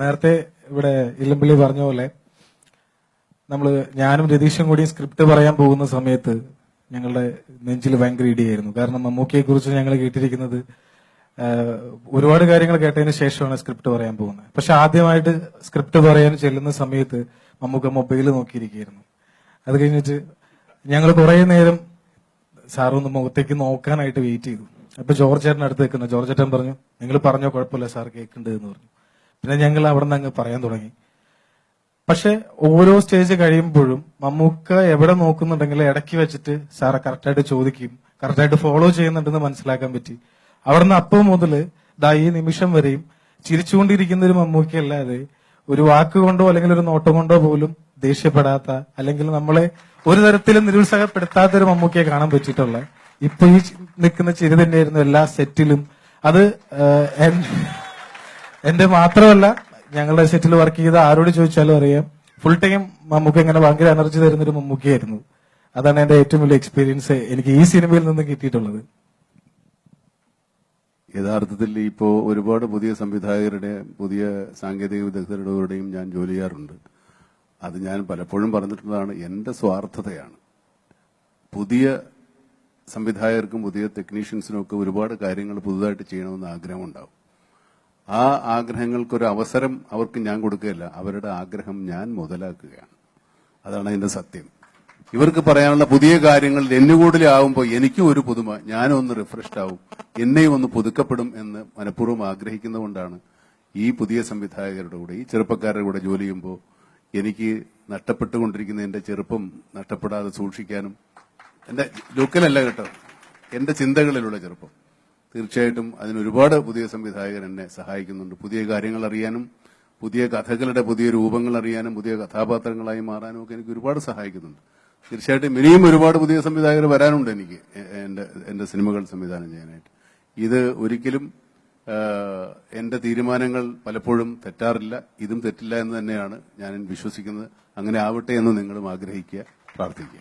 നേരത്തെ ഇവിടെ ഇല്ലമ്പിള്ളി പറഞ്ഞ പോലെ നമ്മൾ ഞാനും രതീഷും കൂടി സ്ക്രിപ്റ്റ് പറയാൻ പോകുന്ന സമയത്ത് ഞങ്ങളുടെ നെഞ്ചിൽ ഭയങ്കര ഇടിയായിരുന്നു. കാരണം മമ്മൂക്കയെ കുറിച്ച് ഞങ്ങൾ കേട്ടിരിക്കുന്നത് ഒരുപാട് കാര്യങ്ങൾ കേട്ടതിന് ശേഷമാണ് സ്ക്രിപ്റ്റ് പറയാൻ പോകുന്നത്. പക്ഷെ ആദ്യമായിട്ട് സ്ക്രിപ്റ്റ് പറയാൻ ചെല്ലുന്ന സമയത്ത് മമ്മൂക്ക മൊബൈൽ നോക്കിയിരിക്കുകയായിരുന്നു. അത് കഴിഞ്ഞിട്ട് ഞങ്ങൾ കുറെ നേരം സാറൊന്ന് മുഖത്തേക്ക് നോക്കാനായിട്ട് വെയിറ്റ് ചെയ്തു. അപ്പൊ ജോർജ് ചേട്ടൻ അടുത്ത് നിൽക്കുന്നു. ജോർജ് ചേട്ടൻ പറഞ്ഞു നിങ്ങൾ പറഞ്ഞോ കുഴപ്പമില്ല സാർ കേൾക്കുന്നുണ്ട് എന്ന് പറഞ്ഞു. പിന്നെ ഞങ്ങൾ അവിടെ നിന്ന് അങ്ങ് പറയാൻ തുടങ്ങി. പക്ഷെ ഓരോ സ്റ്റേജ് കഴിയുമ്പോഴും മമ്മൂക്ക എവിടെ നോക്കുന്നുണ്ടെങ്കിൽ ഇടയ്ക്ക് വെച്ചിട്ട് സാറെ കറക്റ്റായിട്ട് ചോദിക്കും. കറക്റ്റായിട്ട് ഫോളോ ചെയ്യുന്നുണ്ടെന്ന് മനസ്സിലാക്കാൻ പറ്റി. അവിടുന്ന് അപ്പം മുതൽ ദാ ഈ നിമിഷം വരെയും ചിരിച്ചുകൊണ്ടിരിക്കുന്ന ഒരു മമ്മൂക്ക അല്ലാതെ ഒരു വാക്ക് കൊണ്ടോ അല്ലെങ്കിൽ ഒരു നോട്ടം കൊണ്ടോ പോലും ദേഷ്യപ്പെടാത്ത അല്ലെങ്കിൽ നമ്മളെ ഒരു തരത്തിലും നിരുത്സാഹപ്പെടുത്താത്ത ഒരു മമ്മൂക്കയെ കാണാൻ പറ്റിയിട്ടുള്ള ഇപ്പൊ ഈ നിൽക്കുന്ന ചിരി തന്നെയായിരുന്നു എല്ലാ സെറ്റിലും അത് എന്റെ മാത്രമല്ല ഞങ്ങളുടെ സെറ്റിൽ വർക്ക് ചെയ്ത ആരോട് ചോദിച്ചാലും അറിയാം ഫുൾ ടൈം മമ്മൂക്ക ഇങ്ങനെ ഭയങ്കര എനർജി തരുന്നൊരു മമ്മൂക്കയായിരുന്നു. അതാണ് എന്റെ ഏറ്റവും വലിയ എക്സ്പീരിയൻസ് എനിക്ക് ഈ സിനിമയിൽ നിന്ന് കിട്ടിയിട്ടുള്ളത്. യഥാർത്ഥത്തിൽ ഇപ്പോ ഒരുപാട് പുതിയ സംവിധായകരുടെ പുതിയ സാങ്കേതിക വിദഗ്ധരുടെയും ഞാൻ ജോലി ചെയ്യാറുണ്ട്. അത് ഞാൻ പലപ്പോഴും പറഞ്ഞിട്ടുള്ളതാണ് എന്റെ സ്വാർത്ഥതയാണ്. പുതിയ സംവിധായകർക്കും പുതിയ ടെക്നീഷ്യൻസിനും ഒക്കെ ഒരുപാട് കാര്യങ്ങൾ പുതുതായിട്ട് ചെയ്യണമെന്ന് ആഗ്രഹമുണ്ടാവും. ആ ആഗ്രഹങ്ങൾക്കൊരു അവസരം അവർക്ക് ഞാൻ കൊടുക്കുകയല്ല. അവരുടെ ആഗ്രഹം ഞാൻ മുതലാക്കുകയാണ്. അതാണ് അതിന്റെ സത്യം. ഇവർക്ക് പറയാനുള്ള പുതിയ കാര്യങ്ങൾ എന്നുകൂടിലാവുമ്പോൾ എനിക്കും ഒരു പുതുമ ഞാനും ഒന്ന് റിഫ്രഷ്ഡ് ആവും. എന്നെയും ഒന്ന് പുതുക്കപ്പെടും എന്ന് മനഃപൂർവം ആഗ്രഹിക്കുന്നതുകൊണ്ടാണ് ഈ പുതിയ സംവിധായകരുടെ കൂടെ ഈ ചെറുപ്പക്കാരുടെ കൂടെ ജോലി ചെയ്യുമ്പോൾ എനിക്ക് നഷ്ടപ്പെട്ടുകൊണ്ടിരിക്കുന്ന എന്റെ ചെറുപ്പം നഷ്ടപ്പെടാതെ സൂക്ഷിക്കാനും എന്റെ ലുക്കിലല്ല കേട്ടോ. എന്റെ ചിന്തകളിലുള്ള ചെറുപ്പം. തീർച്ചയായിട്ടും അതിനൊരുപാട് പുതിയ സംവിധായകർ എന്നെ സഹായിക്കുന്നുണ്ട്. പുതിയ കാര്യങ്ങൾ അറിയാനും പുതിയ കഥകളുടെ പുതിയ രൂപങ്ങൾ അറിയാനും പുതിയ കഥാപാത്രങ്ങളായി മാറാനും ഒക്കെ എനിക്ക് ഒരുപാട് സഹായിക്കുന്നുണ്ട്. തീർച്ചയായിട്ടും ഇനിയും ഒരുപാട് പുതിയ സംവിധായകർ വരാനുണ്ട് എനിക്ക് എന്റെ എന്റെ സിനിമകൾ സംവിധാനം ചെയ്യാനായിട്ട്. ഇത് ഒരിക്കലും എന്റെ തീരുമാനങ്ങൾ പലപ്പോഴും തെറ്റാറില്ല. ഇതും തെറ്റില്ല എന്ന് തന്നെയാണ് ഞാൻ വിശ്വസിക്കുന്നത്. അങ്ങനെ ആവട്ടെ എന്ന് നിങ്ങളും ആഗ്രഹിക്കുക പ്രാർത്ഥിക്കുക.